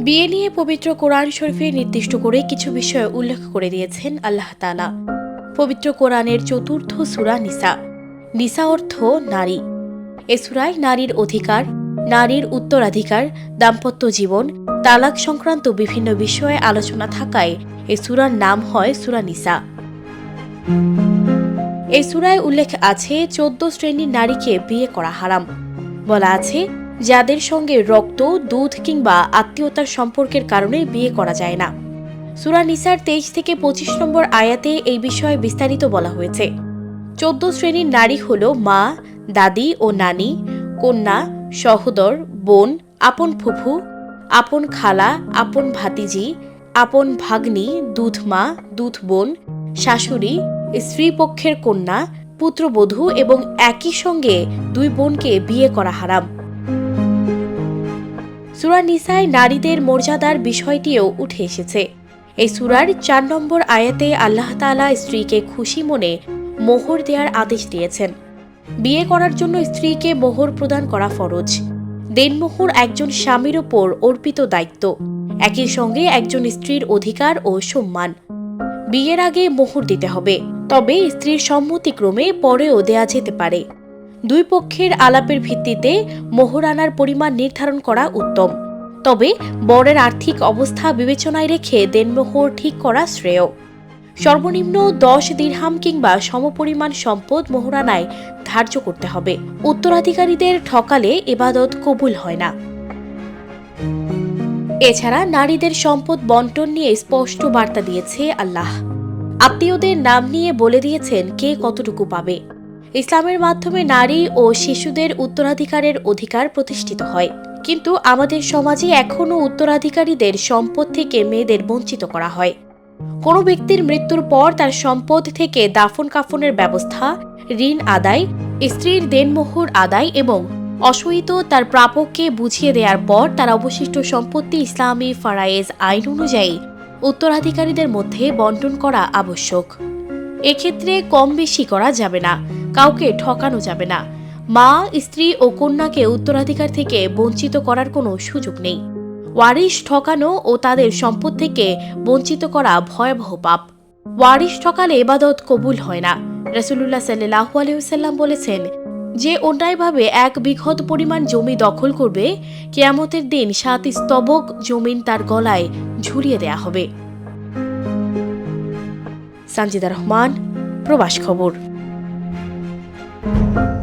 বিয়ে নিয়ে পবিত্র কোরআন শরীফে নির্দিষ্ট করে কিছু বিষয় উল্লেখ করে দিয়েছেন আল্লাহ তালা পবিত্র কোরআনের চতুর্থ সুরা নিসা। নিসা অর্থ নারী। এ সূরায় নারীর অধিকার, নারীর উত্তরাধিকার, দাম্পত্য জীবন, তালাক সংক্রান্ত বিভিন্ন বিষয়ে আলোচনা থাকায় এ সূরার নাম হয় সুরা নিসা। এই সূরায় উল্লেখ আছে চোদ্দ শ্রেণির নারীকে বিয়ে করা হারাম। বলা আছে যাদের সঙ্গে রক্ত, দুধ কিংবা আত্মীয়তার সম্পর্কের কারণে বিয়ে করা যায় না। সুরা নিসার তেইশ থেকে পঁচিশ নম্বর আয়াতে এই বিষয়ে বিস্তারিত বলা হয়েছে। চোদ্দ শ্রেণির নারী হল মা, দাদি ও নানি, কন্যা, সহোদর, বোন, আপন ফুফু, আপন খালা, আপন ভাতিজি, আপন ভাগ্নি, দুধ মা, দুধ বোন, শাশুড়ি, স্ত্রী পক্ষের কন্যা, পুত্রবধূ এবং একই সঙ্গে দুই বোনকে বিয়ে করা হারাম। সুরা নিসায় নারীদের মর্যাদার বিষয়টিও উঠে এসেছে। এই সুরার চার নম্বর আয়াতে আল্লাহ তাআলা স্ত্রীকে খুশি মনে মোহর দেওয়ার আদেশ দিয়েছেন। বিয়ে করার জন্য স্ত্রীকে মোহর প্রদান করা ফরজ। দেনমোহর একজন স্বামীর ওপর অর্পিত দায়িত্ব। একই সঙ্গে একজন স্ত্রীর অধিকার ও সম্মান। বিয়ের আগে মোহর দিতে হবে, তবে স্ত্রীর সম্মতিক্রমে পরেও দেয়া যেতে পারে। দুই পক্ষের আলাপের ভিত্তিতে মোহর আনার পরিমাণ নির্ধারণ করা উত্তম। তবে বরের আর্থিক অবস্থা বিবেচনায় রেখে দেনমোহর ঠিক করা শ্রেয়। সর্বনিম্ন দশ দিরহাম কিংবা সমপরিমাণ সম্পদ মোহরানায় ধার্য করতে হবে। উত্তরাধিকারীদের ঠকালে এবাদত কবুল হয় না। এছাড়া নারীদের সম্পদ বন্টন নিয়ে স্পষ্ট বার্তা দিয়েছে আল্লাহ। আত্মীয়দের নাম নিয়ে বলে দিয়েছেন কে কতটুকু পাবে। ইসলামের মাধ্যমে নারী ও শিশুদের উত্তরাধিকারের অধিকার প্রতিষ্ঠিত হয়। কিন্তু আমাদের সমাজে এখনও উত্তরাধিকারীদের সম্পদ থেকে মেয়েদের বঞ্চিত করা হয়। কোনো ব্যক্তির মৃত্যুর পর তার সম্পদ থেকে দাফন কাফনের ব্যবস্থা, ঋণ আদায়, স্ত্রীর দেনমোহর আদায় এবং অসহিত তার প্রাপককে বুঝিয়ে দেওয়ার পর তার অবশিষ্ট সম্পত্তি ইসলামী ফারায়েজ আইন অনুযায়ী উত্তরাধিকারীদের মধ্যে বন্টন করা আবশ্যক। এক্ষেত্রে কম বেশি করা যাবে না। কাউকে ঠকানো যাবে না। মা, স্ত্রী ও কন্যাকে উত্তরাধিকার থেকে বঞ্চিত করার কোনো সুযোগ নেই। ওয়ারিশ ঠকানো ও তাদের সম্পদ থেকে বঞ্চিত করা ভয়াবহ পাপ। ওয়ারিশ ঠকালে এবাদত কবুল হয় না। রসুল্লাহ সাল্লাহ আলহিসাল্লাম বলেছেন, যে অন্যায়ভাবে এক বিঘত পরিমাণ জমি দখল করবে, কেয়ামতের দিন সাত স্তবক জমিন তার গলায় ঝুলিয়ে দেয়া হবে। সঞ্জিদা রহমান, প্রবাস খবর। Thank you.